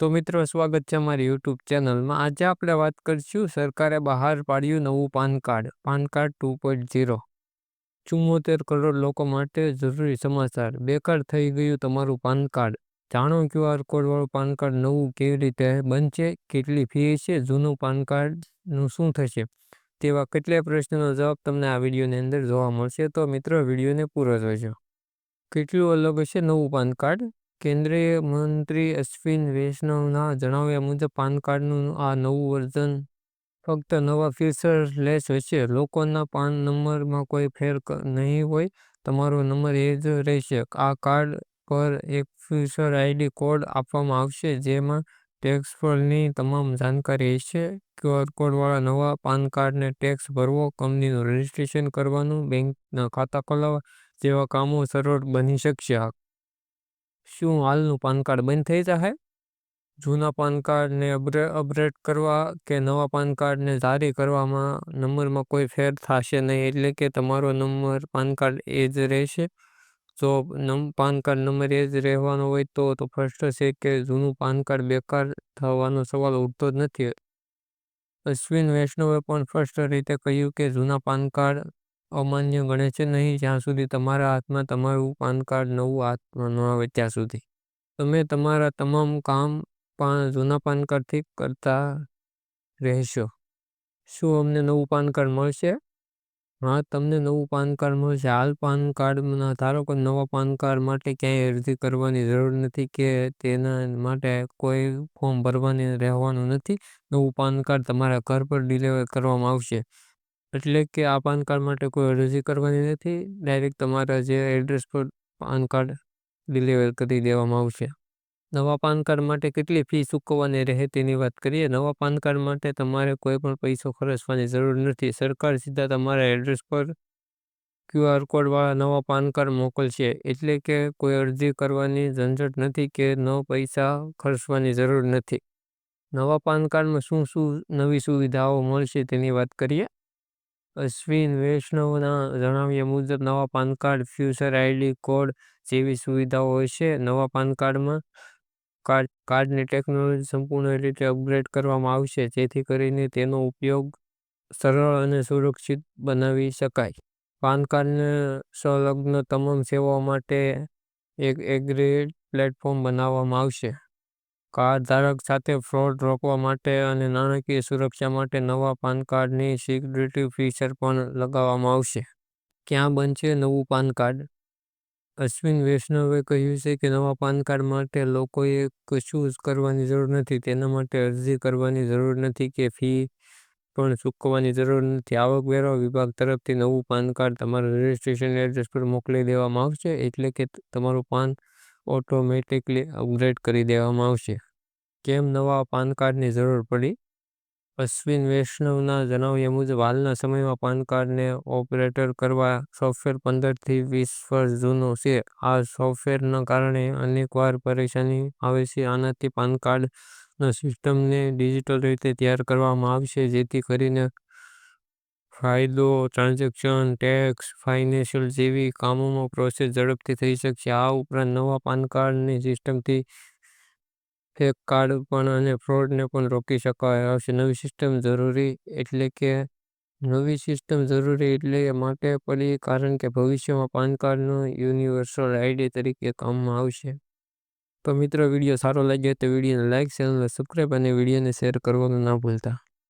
તો મિત્રો, સ્વાગત છે અમારી યુટ્યુબ ચેનલમાં. આજે આપણે વાત કરીશું સરકારે બહાર પાડ્યું નવું PAN card PAN card two point zero. ચુમ્મોતેર કરોડ લોકો માટે જરૂરી સમાચાર. બેકાર થઈ ગયું તમારું પાન કાર્ડ. જાણો ક્યુઆર કોડવાળું પાન કાર્ડ નવું કેવી રીતે બનશે, કેટલી ફી છે, જૂનું પાન કાર્ડનું શું થશે? તેવા કેટલાય પ્રશ્નોનો જવાબ તમને આ વિડીયોની અંદર જોવા મળશે. તો મિત્રો, વિડીયોને પૂરો જોજો. કેટલું અલગ હશે નવું પાન કાર્ડ? કેન્દ્રીય મંત્રી અશ્વિન વૈષ્ણવના જણાવ્યા મુજબ, પાન કાર્ડનું આ નવું વર્ઝન ફક્ત નવા ફીચર લેસ હશે લોકોના પાન નંબરમાં કોઈ ફેર નહીં હોય. તમારો નંબર એ જ રહેશે. આ કાર્ડ પર એક ફ્યુચર આઈડી કોડ આપવામાં આવશે, જેમાં ટેક્સ પરની તમામ જાણકારી હશે. ક્યુઆર કોડવાળા નવા પાન કાર્ડને ટેક્સ ભરવો, કંપનીનું રજિસ્ટ્રેશન કરવાનું, બેંકના ખાતા ખોલાવવા જેવા કામો સરળ બની શકશે. શું હાલનું પાન કાર્ડ બંધ થઈ જશે જૂના પાન કાર્ડને અપડેટ કરવા કે નવા પાન કાર્ડને જારી કરવામાં નંબરમાં કોઈ ફેર થશે નહીં એટલે કે તમારો નંબર, પાન કાર્ડ એ જ રહેશે. જો પાન કાર્ડ નંબર એ જ રહેવાનો હોય તો તો ફર્સ્ટ છે કે જૂનું પાન કાર્ડ બેકાર થવાનો સવાલ ઉઠતો જ નથી. અશ્વિન વૈષ્ણવે પણ સ્પષ્ટ રીતે કહ્યું કે જૂના પાન કાર્ડ અમાન્ય ગણે છે નહીં, જ્યાં સુધી તમારા હાથમાં તમારું પાન કાર્ડ નવું હાથમાં ન આવે ત્યાં સુધી. તમે તમારા તમામ કામ જૂના પાન કાર્ડથી કરતા રહેશો. શું અમને નવું પાન કાર્ડ મળશે? હા, તમને નવું પાન કાર્ડ મળશે. હાલ પાન કાર્ડના ધારકો નવા પાન કાર્ડ માટે ક્યાંય અરજી કરવાની જરૂર નથી કે તેના માટે કોઈ ફોર્મ ભરવાની રહેવાનું નથી. નવું પાન કાર્ડ તમારા ઘર પર ડિલિવર કરવામાં આવશે. એટલે કે આ પાન કાર્ડ માટે કોઈ અરજી કરવાની નથી, ડાયરેક્ટ તમારા જે એડ્રેસ પર પાન કાર્ડ ડિલિવર કરી દેવામાં આવશે. નવા પાન કાર્ડ માટે કેટલી ફી ચૂકવવાની રહે તેની વાત કરીએ. નવા પાન કાર્ડ માટે તમારે કોઈ પણ પૈસો ખર્ચવાની જરૂર નથી. સરકાર સીધા તમારા એડ્રેસ પર ક્યુઆર કોડવાળા નવા પાન કાર્ડ મોકલશે. એટલે કે કોઈ અરજી કરવાની ઝંઝટ નથી કે ન પૈસા ખર્ચવાની જરૂર નથી. નવા પાન કાર્ડમાં શું શું નવી સુવિધાઓ મળશે તેની વાત કરીએ. અશ્વિન વૈષ્ણવના જણાવ્યા મુજબ, નવા PAN card, future ID code જેવી સુવિધાઓ હશે નવા પાન કાર્ડમાં કાર્ડ કાર્ડની ટેકનોલોજી સંપૂર્ણ રીતે અપગ્રેડ કરવામાં આવશે, જેથી કરીને તેનો ઉપયોગ સરળ અને સુરક્ષિત બનાવી શકાય. પાન કાર્ડને સંલગ્ન તમામ સેવાઓ માટે એક એગ્રીડ પ્લેટફોર્મ બનાવવામાં આવશે. કાર્ડ ધારક સાથે ફ્રોડ રોકવા માટે અને નાણાકીય સુરક્ષા માટે નવા પાન કાર્ડની સિક્યુરિટી ફીચર પણ લગાવવામાં આવશે. ક્યાં બનશે નવું પાન કાર્ડ? અશ્વિન વૈષ્ણવે કહ્યું છે કે નવા પાન કાર્ડ માટે લોકોએ કશું જ કરવાની જરૂર નથી, તેના માટે અરજી કરવાની જરૂર નથી કે ફી પણ ચૂકવવાની જરૂર નથી. આવકવેરા વિભાગ તરફથી નવું પાન કાર્ડ તમારા રજિસ્ટ્રેશન એડ્રેસ પર મોકલી દેવામાં આવશે, એટલે કે તમારું પાન ઓટોમેટિકલી અપગ્રેડ કરી દેવામાં આવશે. કેમ નવા પાન કાર્ડની જરૂર પડી? અશ્વિન વૈષ્ણવના જણાવ્યા મુજબ, હાલના સમયમાં પાન કાર્ડને ઓપરેટર કરવા સોફ્ટવેર પંદરથી વીસ વર્ષ જૂનો છે. આ સોફ્ટવેરના કારણે અનેકવાર પરેશાની આવે છે. આનાથી પાન કાર્ડના સિસ્ટમને ડિજિટલ રીતે તૈયાર કરવામાં આવશે, જેથી કરીને ફાયદો, ટ્રાન્ઝેક્શન, ટેક્સ, ફાઇનેન્શિયલ જેવી કામોમાં પ્રોસેસ ઝડપથી થઈ શકશે. આ ઉપરાંત નવા પાન કાર્ડની સિસ્ટમથી ફેક કાર્ડ પણ અને ફ્રોડને પણ રોકી શકાય. આવશે નવી સિસ્ટમ જરૂરી એટલે કે નવી સિસ્ટમ જરૂરી એટલે માટે પડી કારણ કે ભવિષ્યમાં પાન કાર્ડનો યુનિવર્સલ આઈડી તરીકે કામમાં આવશે. તો મિત્રો, વીડિયો સારો લાગ્યો તો વિડીયોને લાઇક ચેનલને સબસ્ક્રાઈબ અને વિડીયોને શેર કરવાનું ના ભૂલતા.